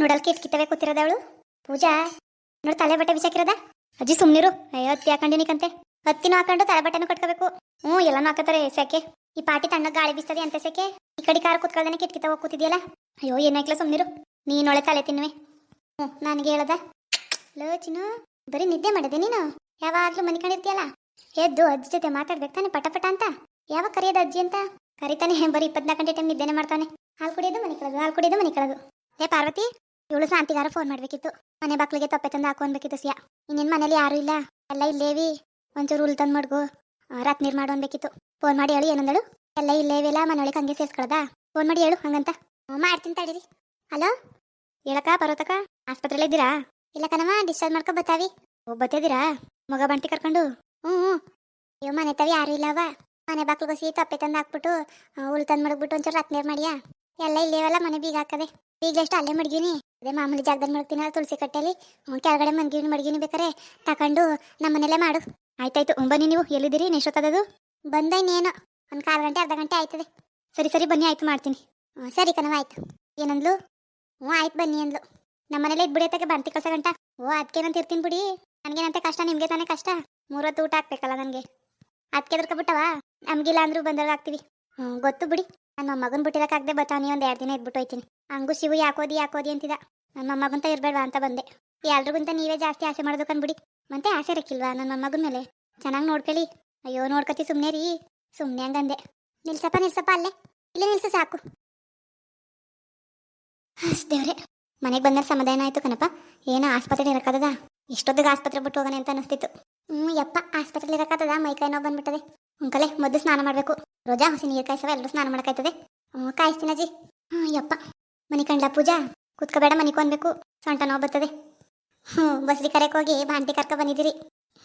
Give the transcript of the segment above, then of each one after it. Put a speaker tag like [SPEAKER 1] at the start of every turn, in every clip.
[SPEAKER 1] Nodal kit ಕಿತ್ತವೆ ಕೂತಿರೋದ ಅವಳು. ಪೂಜಾ, ನೋಡು ತಲೆ ಬಟ್ಟೆ ಬಿಸಾಕಿರೋದ? ಅಜ್ಜಿ ಸುಮ್ನಿರು. ಅಯ್ಯೋ ಹತ್ತಿ ಹಾಕೊಂಡಿನಿಕಂತೆ ಹತ್ತಿನೂ ಹಾಕೊಂಡು ತಲೆ ಬಟ್ಟೆನೂ ಕಟ್ಕೋಬೇಕು. ಹ್ಞೂ, ಎಲ್ಲಾನು ಹಾಕತ್ತಾರೆ ಸೆಕೆ. ಈ ಪಾಟಿ ತಣ್ಣಗೆ ಗಾಳಿ ಬೀಸ್ತದೆ ಅಂತ ಸೆಕೆ. ಈ ಕಡೆ ಕಾರ್ ಕೂತ್ಕೊಳ್ದೇನೆ ಕಿಟ್ ಹೋಗಿ ಕೂತಿದ್ಯಲ್ಲ? ಅಯ್ಯೋ ಏನಾಯ್ಕಲ ಸುಮ್ನಿರು. ನೀನೊಳೆ ತಲೆ ತಿನ್ನುವೆ. ಹ್ಞೂ, ನನಗೆ ಹೇಳದ. ಲೋ, ಚಿನ್ನು, ಬರೀ ನಿದ್ದೆ ಮಾಡಿದೆ ನೀನು? ಯಾವಾಗಲೂ ಮನಿಕೊಂಡಿರ್ತೀಯಲ್ಲ ಎದ್ದು ಅಜ್ಜಿ ಜೊತೆ ಮಾತಾಡ್ಬೇಕು ತಾನೆ ಪಟ ಪಟ ಅಂತ? ಯಾವಾಗ ಕರೆಯೋದು ಅಜ್ಜಿ ಅಂತ? ಕರಿತಾನೆ, ಬರೀ ಇಪ್ಪತ್ನಾಲ್ಕು ಗಂಟೆ ಟೈಮ್ ನಿದ್ದೆನೆ ಮಾಡ್ತಾನೆ ಹಾಲು ಕುಡಿಯೋದು, ಮನೆ ಕಳೋದು ಹಾಲು ಕುಡಿಯೋದು, ಮನೆ ಕಳೋದು ಏ, ಪಾರ್ವತಿ ಇವಳು ಶಾಂತಿಗಾರ ಫೋನ್ ಮಾಡ್ಬೇಕಿತ್ತು. ಮನೆ ಬಾಕ್ಲಿಗೆ ತಪ್ಪೆ ತಂದು ಹಾಕೊಂಡ್ಬೇಕಿತ್ತು ಸಿಯಾ. ಇನ್ನೇನು ಮನೇಲಿ ಯಾರು ಇಲ್ಲ. ಎಲ್ಲ ಇಲ್ಲೇವಿ. ಒಂಚೂರು ಹುಲ್ ತಂದು ಮಡ್ಗು. ರಾತ್ ನೀರು ಫೋನ್ ಮಾಡಿ ಹೇಳು, ಏನಂದಳು? ಎಲ್ಲ ಇಲ್ಲೇವಿಲ್ಲ ಮನೆಯೊಳಗೆ ಹಂಗೆ ಸೇರ್ಸ್ಕೊಳದ? ಫೋನ್ ಮಾಡಿ ಹೇಳು, ಹಂಗಂತ. ಹ್ಞೂ ಮಾಡ್ತೀನಿ ತಡೀರಿ. ಹಲೋ? ಹೇಳಕ್ಕ ಬರೋತಕ್ಕ ಆಸ್ಪತ್ರೆಯಲ್ಲಿ ಇದ್ದೀರಾ? ಇಲ್ಲ ಕಣಮ್ಮ ಡಿಸ್ಚಾರ್ಜ್ ಮಾಡ್ಕೊ ಬತ್ತಾವಿ. ಬತ್ತಿದ್ದೀರಾ ಮಗ ಬಂಟಿ ಕರ್ಕೊಂಡು? ಹ್ಞೂ ಹ್ಞೂ ಇವ್ ಮನೆ ತವಿ ಯಾರು ಇಲ್ಲವ ಮನೆ ಬಾಕ್ಲು ಬಸಿ ತಪ್ಪೆ ತಂದು ಹಾಕ್ಬಿಟ್ಟು ಹುಲ್ ತಂದು ಮಡಗ್ಬಿಟ್ಟು ಒಂಚೂರು ರಾತ್ ನೀರು ಮಾಡಿಯಾ? ಎಲ್ಲ ಇಲ್ಲೇವಲ್ಲ, ಮನೆ ಬೀಗ ಹಾಕದೆ. ಬೀಗ್ಲೆಷ್ಟು ಅಲ್ಲೇ ಮಡ್ಗಿನಿ. ಅದೇ ಮಾಮೂಲಿ ಜಾಗದಲ್ಲಿ ಮಡಗ್ತೀನಿ ತುಳಸಿ ಕಟ್ಟೆಲಿ ಹ್ಮ್, ಕೆಳಗಡೆ ಮನ್ಗಿನಿ ಮಡ್ಗಿನಿ ಬೇಕಾರೆ ತಕೊಂಡು ನಮ್ಮ ಮನೆಯಲ್ಲೇ ಮಾಡು. ಆಯ್ತಾಯ್ತು ಬನ್ನಿ ನೀವು. ಎಲ್ಲಿದ್ದೀರಿ ನೆಷ್ಟೊತ್ತದದು ಬಂದ ಇನ್ನೇನು. ಒಂದು ಕಾಲು ಗಂಟೆ ಅರ್ಧ ಗಂಟೆ ಆಯ್ತದೆ. ಸರಿ ಸರಿ ಬನ್ನಿ ಆಯ್ತು ಮಾಡ್ತೀನಿ. ಸರಿ ಕಣವ ಆಯ್ತು. ಏನಂದ್ಲು? ಹ್ಞೂ ಆಯ್ತು ಬನ್ನಿ ಅಂದ್ಲು. ನಮ್ಮ ಮನೇಲೆ ಇದ್ಬಿಡಿಯತ್ತಕ್ಕೆ ಬಂತಿ ಕಳ್ಸ ಗಂಟ. ಓ ಅದಕ್ಕೇನಂತ ಇರ್ತೀನಿ ಬಿಡಿ. ನನಗೇನಂತೆ ಕಷ್ಟ ನಿಮಗೆ ತಾನೇ ಕಷ್ಟ. ಮೂರೊತ್ತು ಊಟ ಹಾಕ್ಬೇಕಲ್ಲ ನನಗೆ. ಅದಕ್ಕೆ ಎದ್ರಕೊಬಿಟ್ಟವ ನಮಗಿಲ್ಲ ಅಂದ್ರೂ ಬಂದಾಗ ಹಾಕ್ತೀವಿ. ಹ್ಞೂ ಗೊತ್ತು ಬಿಡಿ. ನನ್ನ ಮಗನ ಬಿಟ್ಟಿರೋಕ್ಕಾಗದೆ ಬತ್ತಾವನಿ ಒಂದು ಎರಡು ದಿನ ಇದ್ಬಿಟ್ಟು ಹೋಯ್ತೀನಿ. ಹಂಗೂ ಶಿವು ಯಾಕೋದಿ ಯಾಕೋದಿ ಅಂತಿದ. ನನ್ನ ಮೊಮ್ಮಗಂತ ಇರಬೇಡವಾ ಅಂತ ಬಂದೆ. ಎಲ್ರಿಗಿಂತ ನೀವೇ ಜಾಸ್ತಿ ಆಸೆ ಮಾಡೋದು ಕಂಡ್ಬಿಡಿ ಮತ್ತೆ ಆಸೆ ಇರಕ್ಕಿಲ್ವಾ ನನ್ನ ಮೊಮ್ಮಗನ ಮೇಲೆ? ಚೆನ್ನಾಗಿ ನೋಡ್ಕೊಳ್ಳಿ. ಅಯ್ಯೋ ನೋಡ್ಕೊತಿ ಸುಮ್ಮನೆ ರೀ. ಸುಮ್ಮನೆ ಹಂಗಂದೆ. ನಿಲ್ಸಪ್ಪ ನಿಲ್ಸಪ್ಪ ಅಲ್ಲೇ. ಇಲ್ಲೇ ನಿಲ್ಸ ಸಾಕು. ಹಸ್ ಮನೆಗೆ ಬಂದ್ರೆ ಸಮಾಧಾನ ಆಯ್ತು ಕಣಪ್ಪ. ಏನೋ ಆಸ್ಪತ್ರೆ ಇರಕ್ಕದ ಇಷ್ಟೊತ್ತಿಗೆ ಆಸ್ಪತ್ರೆ ಬಿಟ್ಟು ಹೋಗೋಣ ಅಂತ ಅನಿಸ್ತಿತ್ತು. ಹ್ಞೂ ಯಪ್ಪ ಆಸ್ಪತ್ರೆಲಿ ಇರಕ್ಕದ ಮೈ ಕೈ ನೋವು ಬಂದ್ಬಿಟ್ಟದೆ. ಅಂಕಲೆ, ಮೊದಲು ಸ್ನಾನ ಮಾಡಬೇಕು. ರೋಜಾ, ಹಸಿ ನೀರು ಕಾಯಿಸವ? ಎಲ್ಲರೂ ಸ್ನಾನ ಮಾಡೋಕ್ಕಾಯ್ತದೆ ಹ್ಞೂ ಕಾಯಿಸ್ತೀನಜ್ಜಿ ಹ್ಞೂ ಯಪ್ಪ. ಮನಿ ಕಂಡ್ಲ ಪೂಜಾ? ಕುತ್ಕೋಬೇಡ ಮನಿಗೆ ಅನ್ಬೇಕು ಸೊಂಟ ನೋವು ಬರ್ತದೆ. ಹ್ಞೂ ಬಸ್ರಿ ಕರೆಕ್ ಹೋಗಿ ಬಾಂಟಿ ಕರ್ಕ ಬಂದಿದ್ದೀರಿ.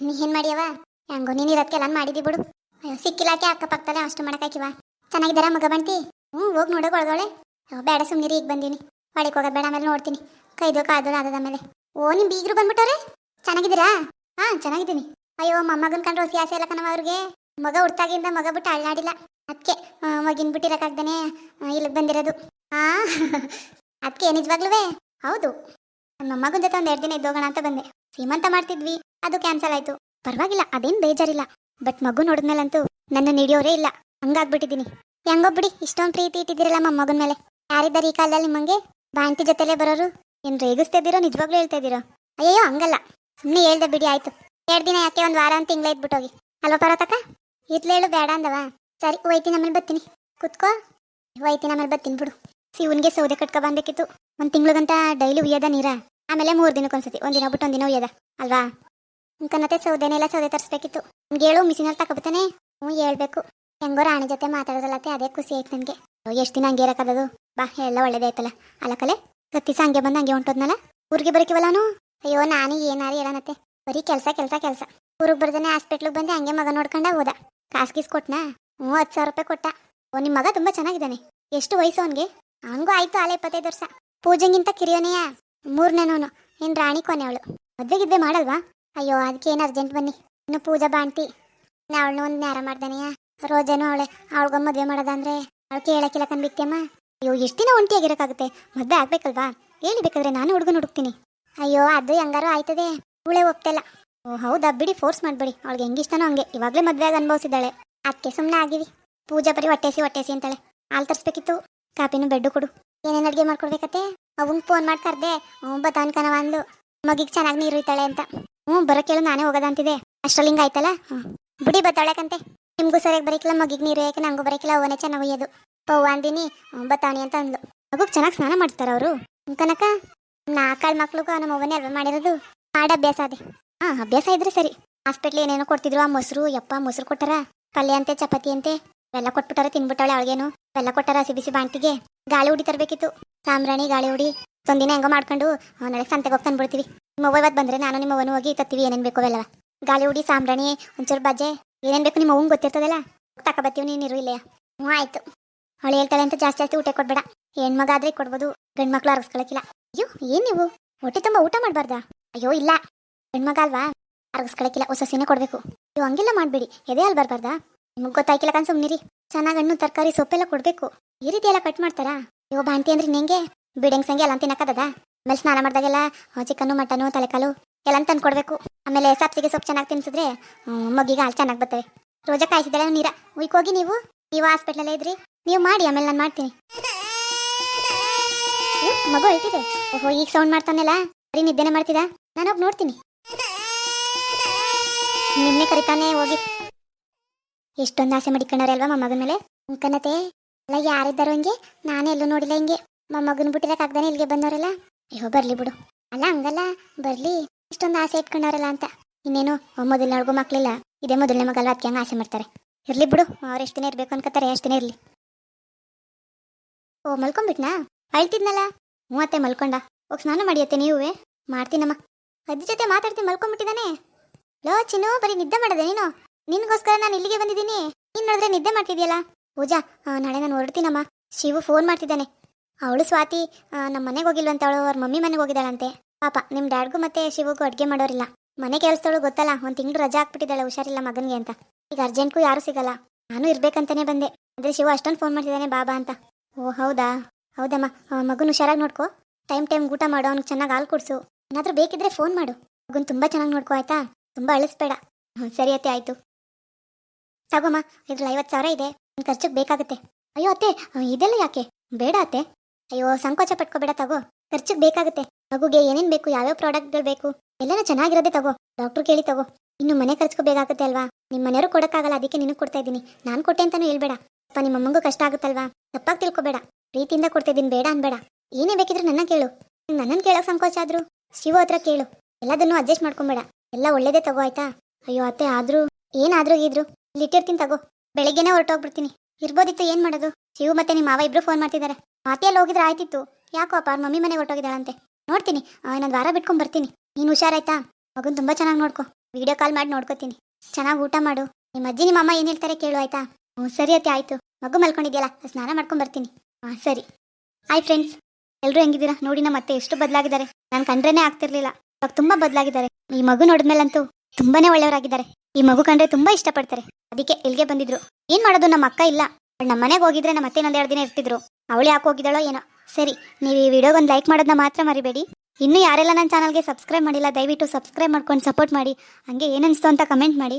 [SPEAKER 1] ನೀ ಏನು ಮಾಡ್ಯವ ಹೆಂಗೋ ನೀನು ಇರೋದಕ್ಕೆಲ್ಲ ಮಾಡಿದಿ ಬಿಡು. ಅಯ್ಯೋ, ಸಿಕ್ಕಿಲ್ಲಾಕೆ ಅಕ್ಕಪಕ್ಕದಲ್ಲೇ ಅಷ್ಟು ಮಾಡಕ್ಕಾಕಿವ ಚೆನ್ನಾಗಿದ್ದಾರ ಮಗ ಬಂತಿ ಹ್ಞೂ, ಹೋಗಿ ನೋಡೋಕೆ ಒಳಗವಳೆ ಬೇಡ ಸುಮ್ಮನಿರಿ ಈಗ ಬಂದೀನಿ. ಹೊಡಿಗೆ ಹೋಗೋದು ಬೇಡ ಆಮೇಲೆ ನೋಡ್ತೀನಿ. ಕೈದು ಕಾದೋಳು ಆದದ ಆಮೇಲೆ. ಓ ನಿಮ್ಮ ಬೀಗರು ಬಂದ್ಬಿಟ್ಟವ್ರೆ? ಚೆನ್ನಾಗಿದ್ದೀರಾ? ಹಾಂ, ಚೆನ್ನಾಗಿದ್ದೀನಿ. ಅಯ್ಯೋ, ಮೊಮ್ಮಗನ್ ಕಂಡ್ರೆ ಹೊಸಿ ಆಸೆ ಇಲ್ಲ ಕಣವ ಅವ್ರಿಗೆ. ಮಗ ಹುಡ್ತಾಗಿಂದ ಮಗ ಬಿಟ್ಟು ಅಳ್ಳಾಡಿಲ್ಲ ಅದಕ್ಕೆ ಮಗಿನ ಬಿಟ್ಟಿರೋಕ್ಕಾಗ್ದೇ ಇಲ್ಲಿಗೆ ಬಂದಿರೋದು. ಹಾ ಅದಕ್ಕೆ ನಿಜವಾಗ್ಲೂ ಹೌದು. ನನ್ನ ಮಗನ ಜೊತೆ ಒಂದು ಎರಡು ದಿನ ಇದ್ದೋಗೋಣ ಅಂತ ಬಂದೆ. ಸೀಮಂತ ಮಾಡ್ತಿದ್ವಿ, ಅದು ಕ್ಯಾನ್ಸಲ್ ಆಯ್ತು. ಪರವಾಗಿಲ್ಲ, ಅದೇನು ಬೇಜಾರಿಲ್ಲ. ಬಟ್ ಮಗು ನೋಡಿದ್ಮೇಲಂತೂ ನನ್ನ ಹಿಡಿಯೋರೇ ಇಲ್ಲ. ಹಂಗಾಗ್ಬಿಟ್ಟಿದ್ದೀನಿ. ಹೆಂಗೋ ಬಿಡಿ ಇಷ್ಟೊಂದು ಪ್ರೀತಿ ಇಟ್ಟಿದ್ದೀರಲ್ಲ ಮಗನ ಮೇಲೆ. ಯಾರಿದ್ದಾರೆ ಈ ಕಾಲದಲ್ಲಿ ನಿಮ್ಮಂಗೆ ಬಾಂಟಿ ಜೊತೆಲೇ ಬರೋರು? ಏನು ರೇಗಿಸ್ತಿದ್ದೀರೋ ನಿಜವಾಗ್ಲೂ ಹೇಳ್ತಾ ಇದ್ದೀರೋ? ಅಯ್ಯೋ ಹಂಗಲ್ಲ. ಸುಮ್ಮನೆ ಹೇಳ್ದೆ ಬಿಡಿ, ಆಯ್ತು. ಎರಡು ದಿನ ಯಾಕೆ ಒಂದು ವಾರ ಅಂತ ತಿಂಗಳ ಇದ್ಬಿಟ್ಟೋಗಿ. ಅಲ್ವಾ ಪರತಕ್ಕ ಇತ್ಲೇಳು ಬೇಡ ಅಂದವ? ಸರಿ ಒಯ್ತೀನಿ ಆಮೇಲೆ ಬರ್ತೀನಿ. ಕುತ್ಕೋ. ಒಯ್ತೀನಿ ಆಮೇಲೆ ಬರ್ತೀನಿ ಬಿಡು. ಸಿವನ್ಗೆ ಸೌದೆ ಕಟ್ಕೊ ಬಂದಕ್ಕಿತ್ತು ಒಂದು ತಿಂಗಳು ಡೈಲಿ ಉಯ್ಯದ ನೀರ. ಆಮೇಲೆ ಮೂರು ದಿನಕ್ಕೊಂದ್ಸತಿ ಒಂದಿನ ಬಿಟ್ಟು ಒಂದಿನ ಉಯ್ಯದ ಅಲ್ವಾ? ಕನ್ನತೆ ಸೌದೆನೆಲ್ಲ ಸೌದೆ ತರಿಸ್ಬೇಕಿತ್ತು. ನಿಮ್ಗೆ ಹೇಳು ಮಿಷಿನಲ್ಲಿ ತಗೋಬತ್ತಾನೆ ಹ್ಞೂ, ಹೇಳ್ಬೇಕು. ಹೆಂಗೋ ರಾಣಿ ಜೊತೆ ಮಾತಾಡೋದಲ್ಲತ್ತೆ, ಅದೇ ಖುಷಿ ಆಯ್ತು ನನಗೆ. ಎಷ್ಟು ದಿನ ಹಂಗೆ ಅದು ಬಾ, ಎಲ್ಲ ಒಳ್ಳೇದಾಯ್ತಲ್ಲ ಅಲ್ಲ ಕಲೆ ದಿವಸ ಹಂಗೆ ಬಂದು ಹಂಗೆ ಹೊಂಟೋದ್ನಲ್ಲ? ಊರಿಗೆ ಬರಕಿವಲ್ಲಾನು ಅಯ್ಯೋ, ನಾನು, ಏನಾರು ಹೇಳನತ್ತೆ. ಬರೀ ಕೆಲಸ ಕೆಲಸ ಕೆಲಸ. ಊರಿಗೆ ಬರ್ದೇನೆ, ಹಾಸ್ಪಿಟ್ಲಿಗೆ ಬಂದೆ, ಹಂಗೆ ಮಗ ನೋಡ್ಕೊಂಡ ಹೋದ. ಕಾಸು ಗೀಸ್ ಕೊಟ್ನಾ? ಹತ್ತು ಸಾವಿರ ರೂಪಾಯಿ ಕೊಟ್ಟ. ಓ ನಿಮ್ಮ ಮಗ ತುಂಬಾ ಚೆನ್ನಾಗಿದ್ದಾನೆ. ಎಷ್ಟು ವಯಸ್ಸು ಅವನಿಗೆ? ಹಂಗೂ ಆಯ್ತು ಆಲೆ ಇಪ್ಪತ್ತೈದು ವರ್ಷ. ಪೂಜೆಗಿಂತ ಕಿರಿಯೋನೆಯ ಮೂರನೇನೋನು ಇನ್ನು ರಾಣಿ ಕೊನೆ ಅವಳು. ಮದ್ವೆ ಗಿದ್ವೆ ಮಾಡಲ್ವಾ? ಅಯ್ಯೋ ಅದಕ್ಕೆ ಏನು ಅರ್ಜೆಂಟ್ ಬನ್ನಿ. ಇನ್ನು ಪೂಜಾ ನಾ ಅವಳನ್ನ ಒಂದು ನ್ಯಾರ ಮಾಡ್ದಾನೆಯ ರೋಜೇನು ಅವಳೆ. ಅವಳಿಗೊಂದು ಮದುವೆ ಮಾಡೋದಂದ್ರೆ ಅವಳು ಕೇಳಕ್ಕಿಲ್ಲ ಕಂಬಿತ್ತೇಮ್ಮ ಅಯ್ಯೋ, ಎಷ್ಟು ದಿನ ಒಂಟಿಯಾಗಿರೋಕ್ಕಾಗುತ್ತೆ ಮದುವೆ ಆಗ್ಬೇಕಲ್ವಾ? ಹೇಳಿ ಬೇಕಾದ್ರೆ ನಾನು ಹುಡುಗನ ಹುಡುಕ್ತೀನಿ. ಅಯ್ಯೋ, ಅದು ಹೆಂಗಾರು ಆಯ್ತದೆ. ಇವಳೆ ಒಪ್ತಿಲ್ಲ. ಓ, ಹೌದಾ? ಬಿಡಿ ಫೋರ್ಸ್ ಮಾಡ್ಬೇಡಿ. ಅವಳಿಗೆ ಹೆಂಗಿಷ್ಟನೋ ಹಂಗೆ. ಇವಾಗಲೇ ಮದುವೆ ಆಗಿ ಅನುಭವಿಸಿದ್ದಾಳೆ. ಅದಕ್ಕೆ ಸುಮ್ಮನೆ ಆಗಿವಿ. ಪೂಜಾ ಬರೀ ಹೊಟ್ಟೆಸಿ ಹೊಟ್ಟೆಸಿ ಅಂತಾಳೆ. ಹಾಲು ತರಿಸ್ಬೇಕಿತ್ತು. ಕಾಪಿನೂ ಬೆಡ್ಡು ಕೊಡು. ಏನೇನು ಅಡುಗೆ ಮಾಡ್ಕೊಡ್ಬೇಕತ್ತೆ? ಅವಂಗೆ ಫೋನ್ ಮಾಡಿ ಕರ್ದೆ. ಹ್ಞೂ ಬತಾನ್ ಕನವ ಅಂದ್ಲು. ಮಗಿಗೆ ಚೆನ್ನಾಗಿ ನೀರು ಇರ್ತಾಳೆ ಅಂತ. ಹ್ಞೂ, ಬರೋ ಕೇಳು ನಾನೇ ಹೋಗೋದಂತಿದೆ ಅಷ್ಟರಲ್ಲಿ ಹಿಂಗೆ ಆಯ್ತಲ್ಲ? ಹ್ಞೂ. ಬಿಡಿ ಬತ್ತಾಳಕಂತೆ ನಿಮಗೂ ಸರಿಯಾಗಿ ಬರೀಕಿಲ್ಲ, ಮಗಿಗೆ ನೀರು ಯಾಕೆ ನಂಗೂ ಬರೀಕಿಲ್ಲ ಅವನೇ ಚೆನ್ನಾಗಿ ಒಯ್ಯೋದು ಪವ್ವ ಅಂದಿನಿ, ಹ್ಞೂ ಅಂತ ಅಂದ್ಲು. ಮಗುಗೆ ಚೆನ್ನಾಗಿ ಸ್ನಾನ ಮಾಡ್ತಾರೆ ಅವರು? ಕನಕ ನಾಲ್ಕಾಳು ಮಕ್ಳಿಗೂ ನಮ್ಮ ಅವ್ವನೇ ಅಲ್ವಾ ಮಾಡಿರೋದು? ಮಾಡಿ ಅಭ್ಯಾಸ ಅದೇ ಹಾಂ, ಅಭ್ಯಾಸ ಇದ್ರೆ ಸರಿ. ಹಾಸ್ಪಿಟ್ಲ್ ಏನೇನೋ ಕೊಡ್ತಿದ್ರು, ಆ ಮೊಸರು, ಯಪ್ಪ, ಮೊಸರು ಕೊಟ್ಟಾರ? ಪಲ್ಯ ಅಂತೆ, ಚಪಾತಿ ಅಂತೆ ಬೆಲ್ಲ ಕೊಟ್ಬಿಟ್ಟಾರ ತಿನ್ಬಿಟ್ಟಾಳೆ ಅವಳಿಗೇನು. ಬೆಲ್ಲ ಕೊಟ್ಟಾರ ಹಸಿ ಬಿಸಿ ಬಾಂಟಿಗೆ ಗಾಳಿ ಹುಡಿ ತರಬೇಕಿತ್ತು. ಸಾಂಬ್ರಾಣಿ, ಗಾಳಿ ಹುಡಿ ಒಂದಿನ ಹೆಂಗೋ ಮಾಡ್ಕೊಂಡು ನಾಳೆ ಸಂತೆಗೆ ಹೋಗಿ ತಂದ್ಬಿಡ್ತೀವಿ. ನಿಮ್ಮ ಇವತ್ತು ಬಂದ್ರೆ ನಾನು ನಿಮ್ಮ ಅವನು ಹೋಗಿ ತತ್ತೀವಿ, ಏನೇನು ಬೇಕು ಬೆಲ್ಲವ ಗಾಳಿ ಹುಡಿ ಸಾಂಬ್ರಾಣಿ, ಒಂಚೂರು ಬಜ್ಜೆ. ಏನೇನು ಬೇಕು ನಿಮ್ಮ ಅವಂಗೆ ಗೊತ್ತಿರ್ತದಲ್ಲ? ಬತ್ತೀವಿ ನೀನು ಇರು ಇಲ್ಲೇ. ಹ್ಞೂ, ಆಯ್ತು. ಅವಳು ಹೇಳ್ತಾಳೆ ಅಂತ ಜಾಸ್ತಿ ಜಾಸ್ತಿ ಊಟ ಕೊಡ್ಬೇಡ. ಹೆಣ್ಮಗ ಆದ್ರೆ ಕೊಡ್ಬೋದು ಗಂಡು ಮಕ್ಳು ಅರ್ಗಿಸ್ಕೊಳಕಿಲ್ಲ. ಅಯ್ಯೋ, ಏನ್ ನೀವು? ಹೊಟ್ಟೆ ತುಂಬ ಊಟ ಮಾಡಬಾರ್ದಾ? ಅಯ್ಯೋ, ಇಲ್ಲ. ಹೆಣ್ಮಗ ಅಲ್ವಾ? ಅರ್ಗಿಸ್ಕೊಳಕಿಲ್ಲ, ಹೊಸ ಸೀನೆ ಕೊಡಬೇಕು. ನೀವು ಹಂಗೆಲ್ಲ ಮಾಡಬೇಡಿ, ಎದೆ ಅಲ್ಲಿ ಬರಬಾರ್ದಾ? ನಿಮಗೆ ಗೊತ್ತಾಯ್ಕಿಲ್ಲ ಕನ್ ಸುಮ್ಮನಿರಿ ಚೆನ್ನಾಗಿ ಹಣ್ಣು, ತರಕಾರಿ, ಸೊಪ್ಪೆಲ್ಲ ಕೊಡಬೇಕು. ಈ ರೀತಿ ಎಲ್ಲ ಕಟ್ ಮಾಡ್ತಾರಾ? ಅಯ್ಯೋ ಬಾಂತಿ ಅಂದ್ರೆ ನಿಂಗೆ? ಬಿಡಂಗ್ ಸಂಗೆ ಎಲ್ಲ ತಿನ್ನಕ್ಕದ ಆಮೇಲೆ ಸ್ನಾನ ಮಾಡಿದಾಗೆಲ್ಲ ಚಿಕನ್ನು ಮಟನು ತಲೆಕಾಲು ಎಲ್ಲ ತಂದು ಕೊಡಬೇಕು. ಆಮೇಲೆ ಸಾಪ್ಸಿಗೆ ಸೊಪ್ಪು ಚೆನ್ನಾಗಿ ತಿನ್ಸಿದ್ರೆ ಮಗ್ಗಿಗೆ ಮಗಿಗೆ ಹಾಲು ಚೆನ್ನಾಗಿ ಬರ್ತವೆ. ರೋಜಾ ಕಾಯಿಸಿದ್ರೆ ನೀರ? ಉಯ್ಕ ಹೋಗಿ ನೀವು. ನೀವು ಹಾಸ್ಪಿಟ್ಲಲ್ಲೇ ಇದ್ರಿ. ನೀವು ಮಾಡಿ, ಆಮೇಲೆ ನಾನು ಮಾಡ್ತೀನಿ. ಮಗು ಹೇಳ್ತಿದೆ ಓಹೋ, ಈಗ ಸೌಂಡ್ ಮಾಡ್ತಾನೆಲ್ಲ. ಬರೀ ನಿದ್ದೆನೆ ಮಾಡ್ತಿದ್ದ ನಾನು ಹೋಗಿ ನೋಡ್ತೀನಿ. ನಿನ್ನೆ ಕರಿತಾನೆ ಹೋಗಿ. ಎಷ್ಟೊಂದು ಆಸೆ ಮಾಡಿಕೊಂಡಾರೆ ಅಲ್ವಾ ಮೊಮ್ಮಗನ ಮೇಲೆ? ಕನತೆ ಅಲ್ಲ ಯಾರಿದ್ದಾರೋ ಹಂಗೆ, ನಾನೇ ಎಲ್ಲೂ ನೋಡಿಲ್ಲ ಹಿಂಗೆ. ಮೊಮ್ಮಗನ ಬಿಟ್ಟಿರಕ್ಕಾಗ್ದಾನೆ ಇಲ್ಲಿಗೆ ಬಂದವರಲ್ಲ. ಅಯ್ಯೋ ಬರ್ಲಿ ಬಿಡು. ಅಲ್ಲ, ಹಂಗಲ್ಲ, ಬರ್ಲಿ. ಇಷ್ಟೊಂದು ಆಸೆ ಇಟ್ಕೊಂಡವ್ರಲ್ಲ ಅಂತ. ಇನ್ನೇನು ಮೊದಲು ನೋಡ್ಗೋ ಮಕ್ಳಿಲ್ಲ. ಇದೇ ಮೊದಲನೇ ಮಗಲ್ವ ಅದಕ್ಕೆ ಹಂಗೆ ಆಸೆ ಮಾಡ್ತಾರೆ. ಇರ್ಲಿ ಬಿಡು, ಅವ್ರು ಎಷ್ಟು ದಿನ ಇರ್ಬೇಕು ಅನ್ಕೋತಾರೆ, ಎಷ್ಟು ದಿನ ಇರ್ಲಿ. ಓ, ಮಲ್ಕೊಂಬಿಟ್ನಾ? ಅಳ್ತಿದ್ನಲ್ಲ? ಮೂವತ್ತೆ ಮಲ್ಕೊಂಡ. ಹೋಗಿ ಸ್ನಾನ ಮಾಡಿಯತ್ತೆ ನೀವೇ. ಮಾಡ್ತೀನಮ್ಮ. ಅದ್ರ ಜೊತೆ ಮಾತಾಡ್ತೀನಿ ಮಲ್ಕೊಂಬಿಟ್ಟಿದ್ದಾನೆ. ಲೋ, ಚಿನ್ನು, ಬರೀ ನಿದ್ದೆ ಮಾಡದೆ ನೀನು. ನಿನ್ಗೋಸ್ಕರ ನಾನು ಇಲ್ಲಿಗೆ ಬಂದಿದ್ದೀನಿ. ನೀನ್ ನೋಡಿದ್ರೆ ನಿದ್ದೆ ಮಾಡ್ತಿದ್ಯಲ್ಲ? ಪೂಜಾ ನಾಳೆ ನಾನು ಹೊರಡ್ತೀನಮ್ಮ. ಶಿವು ಫೋನ್ ಮಾಡ್ತಿದ್ದಾನೆ. ಅವಳು ಸ್ವಾತಿ ನಮ್ಮ ಮನೆಗೆ ಹೋಗಿಲ್ವಂತ ಅವಳು ಅವ್ರ ಮಮ್ಮಿ ಮನೆಗೆ ಹೋಗಿದ್ದಾಳಂತೆ. ಪಾಪ ನಿಮ್ಮ ಡ್ಯಾಡ್ಗೂ ಮತ್ತೆ ಶಿವಗೂ ಅಡುಗೆ ಮಾಡೋರಿಲ್ಲ. ಮನೆ ಕೆಲಸದವಳು ಗೊತ್ತಲ್ಲ, ಒಂದು ತಿಂಗಳು ರಜಾ ಹಾಕ್ಬಿಟ್ಟಿದ್ದಾಳೆ, ಹುಷಾರಿಲ್ಲ ಮಗನಿಗೆ ಅಂತ. ಈಗ ಅರ್ಜೆಂಟ್ಗೂ ಯಾರೂ ಸಿಗಲ್ಲ. ನಾನು ಇರ್ಬೇಕಂತಾನೆ ಬಂದೆ. ಅಂದ್ರೆ ಶಿವ ಅಷ್ಟೊಂದು ಫೋನ್ ಮಾಡ್ತಿದ್ದಾನೆ, ಬಾಬಾ ಅಂತ. ಓ, ಹೌದಾ? ಹೌದಮ್ಮ. ಮಗನ ಹುಷಾರಾಗಿ ನೋಡ್ಕೋ. ಟೈಮ್ ಟೈಮ್ ಊಟ ಮಾಡು, ಅವ್ನಿಗೆ ಚೆನ್ನಾಗಿ ಹಾಲು ಕುಡಿಸು. ಏನಾದರೂ ಬೇಕಿದ್ರೆ ಫೋನ್ ಮಾಡು. ಮಗುನ್ ತುಂಬ ಚೆನ್ನಾಗಿ ನೋಡ್ಕೋ, ಆಯ್ತಾ? ತುಂಬ ಅಳಿಸ್ಬೇಡ. ಹ್ಞೂ ಸರಿ ಅತ್ತೆ, ಆಯಿತು. ತಗೋಮ್ಮ ಇದ್ರಲ್ಲಿ ಐವತ್ತು ಸಾವಿರ ಇದೆ. ನಿಮ್ಮ ಖರ್ಚಿಗೆ ಬೇಕಾಗುತ್ತೆ. ಅಯ್ಯೋ ಅತ್ತೆ ಇದೆಲ್ಲ ಯಾಕೆ? ಬೇಡ ಅತ್ತೆ. ಅಯ್ಯೋ, ಸಂಕೋಚ ಪಟ್ಕೋಬೇಡ, ತಗೋ. ಖರ್ಚಿಗೆ ಬೇಕಾಗುತ್ತೆ. ಮಗುಗೆ ಏನೇನು ಬೇಕು, ಯಾವ್ಯಾವ ಪ್ರಾಡಕ್ಟ್ಗಳು ಬೇಕು, ಎಲ್ಲನೂ ಚೆನ್ನಾಗಿರೋದೇ ತಗೋ. ಡಾಕ್ಟ್ರು ಕೇಳಿ ತಗೋ. ಇನ್ನು ಮನೆ ಖರ್ಚಿಗೂ ಬೇಕಾಗುತ್ತೆ ಅಲ್ವಾ? ನಿಮ್ಮ ಮನೆಯವರು ಕೊಡೋಕ್ಕಾಗಲ್ಲ, ಅದಕ್ಕೆ ನಿನಗೆ ಕೊಡ್ತಾ ಇದ್ದೀನಿ. ನಾನು ಕೊಟ್ಟೆ ಅಂತಲೂ ಹೇಳ್ಬೇಡ. ಅಪ್ಪ, ನಿಮ್ಮ ಅಮ್ಮಂಗೂ ಕಷ್ಟ ಆಗುತ್ತಲ್ವಾ? ತಪ್ಪಾಗಿ ತಿಳ್ಕೊಬೇಡ. ಪ್ರೀತಿಯಿಂದ ಕೊಡ್ತಾ ಇದ್ದೀನಿ, ಬೇಡ ಅನ್ಬೇಡ. ಏನೇ ಬೇಕಿದ್ರೆ ನನ್ನ ಕೇಳು. ನನ್ನನ್ನು ಕೇಳೋಕೆ ಸಂಕೋಚ ಆದರೂ, ಶಿವ ಹತ್ರ ಕೇಳು. ಎಲ್ಲದನ್ನು ಅಡ್ಜಸ್ಟ್ ಮಾಡ್ಕೊಂಬೇಡ. ಎಲ್ಲ ಒಳ್ಳೇದೇ ತಗೋ ಆಯ್ತಾ? ಅಯ್ಯೋ ಅತ್ತೆ, ಆದ್ರೂ, ಏನಾದ್ರೂ ಇದ್ರು. ಇಲ್ಲಿ ಇಟ್ಟಿರ್ತೀನಿ ತಗೋ. ಬೆಳಿಗ್ಗೆನೇ ಹೊರಟೋಗ್ಬಿಡ್ತೀನಿ. ಇರ್ಬೋದಿತ್ತು ಏನ್ ಮಾಡೋದು? ಶಿವು ಮತ್ತೆ ನಿಮ್ಮ ಮಾವ ಇಬ್ರು ಫೋನ್ ಮಾಡ್ತಿದ್ದಾರೆ ಮಾತೆಯಲ್ಲಿ ಹೋಗಿದ್ರೆ ಆಯ್ತಿತ್ತು. ಯಾಕೋ ಅಪ್ಪ ಮಮ್ಮಿ ಮನೆಗೆ ಹೊರಟೋಗಿದ್ದಾಳಂತೆ. ನೋಡ್ತೀನಿ. ಇನ್ನೊಂದು ವಾರ ಬಿಟ್ಕೊಂಡ್ ಬರ್ತೀನಿ. ನೀನು ಹುಷಾರಾಯ್ತಾ? ಮಗನ್ ತುಂಬಾ ಚೆನ್ನಾಗಿ ನೋಡ್ಕೊ. ವಿಡಿಯೋ ಕಾಲ್ ಮಾಡಿ ನೋಡ್ಕೋತೀನಿ. ಚೆನ್ನಾಗಿ ಊಟ ಮಾಡು. ನಿಮ್ಮ ಅಜ್ಜಿ ನಿಮ್ಮ ಅಮ್ಮ ಏನ್ ಹೇಳ್ತಾರೆ ಕೇಳು ಆಯ್ತಾ? ಹ್ಞೂ, ಸರಿ ಅತ್ತೆ, ಆಯ್ತು. ಮಗು ಮಲ್ಕೊಂಡಿದ್ಯಲ್ಲ ಸ್ನಾನ ಮಾಡ್ಕೊಂಡ್ ಬರ್ತೀನಿ. ಹಾಂ ಸರಿ. ಹಾಯ್ ಫ್ರೆಂಡ್ಸ್ ಎಲ್ಲರೂ ಹೆಂಗಿದ್ದೀರಾ? ನೋಡಿ ನಮ್ಮ ಮತ್ತೆ ಎಷ್ಟು ಬದಲಾಗಿದ್ದಾರೆ. ನಾನು ಕಂಡ್ರೇನೆ ಆಗ್ತಿರ್ಲಿಲ್ಲ. ಇವಾಗ ತುಂಬಾ ಬದಲಾಗಿದ್ದಾರೆ. ಈ ಮಗು ನೋಡಿದ್ಮೇಲಂತೂ ತುಂಬಾನೇ ಒಳ್ಳೆಯವರಾಗಿದ್ದಾರೆ. ಈ ಮಗು ಕಂಡ್ರೆ ತುಂಬಾ ಇಷ್ಟಪಡ್ತಾರೆ. ಅದಕ್ಕೆ ಇಲ್ಲಿಗೆ ಬಂದಿದ್ರು. ಏನ್ ಮಾಡೋದು? ನಮ್ಮ ಅಕ್ಕ ಇಲ್ಲ. ನಮ್ಮ ಮನೆಗೆ ಹೋಗಿದ್ರೆ ನಮ್ಮ ಮತ್ತೆ ಎರಡು ದಿನ ಇರ್ತಿದ್ರು. ಅವಳು ಯಾಕೆ ಹೋಗಿದ್ದಾಳೋ ಏನೋ. ಸರಿ, ನೀವು ಈ ವಿಡಿಯೋಗೊಂದು ಲೈಕ್ ಮಾಡೋದನ್ನ ಮಾತ್ರ ಮರಿಬೇಡಿ. ಇನ್ನು ಯಾರೆಲ್ಲ ನನ್ನ ಚಾನಲ್ಗೆ ಸಬ್ಸ್ಕ್ರೈಬ್ ಮಾಡಿಲ್ಲ, ದಯವಿಟ್ಟು ಸಬ್ಸ್ಕ್ರೈಬ್ ಮಾಡ್ಕೊಂಡು ಸಪೋರ್ಟ್ ಮಾಡಿ. ಹಂಗೆ ಏನನ್ಸ್ತು ಅಂತ ಕಮೆಂಟ್ ಮಾಡಿ.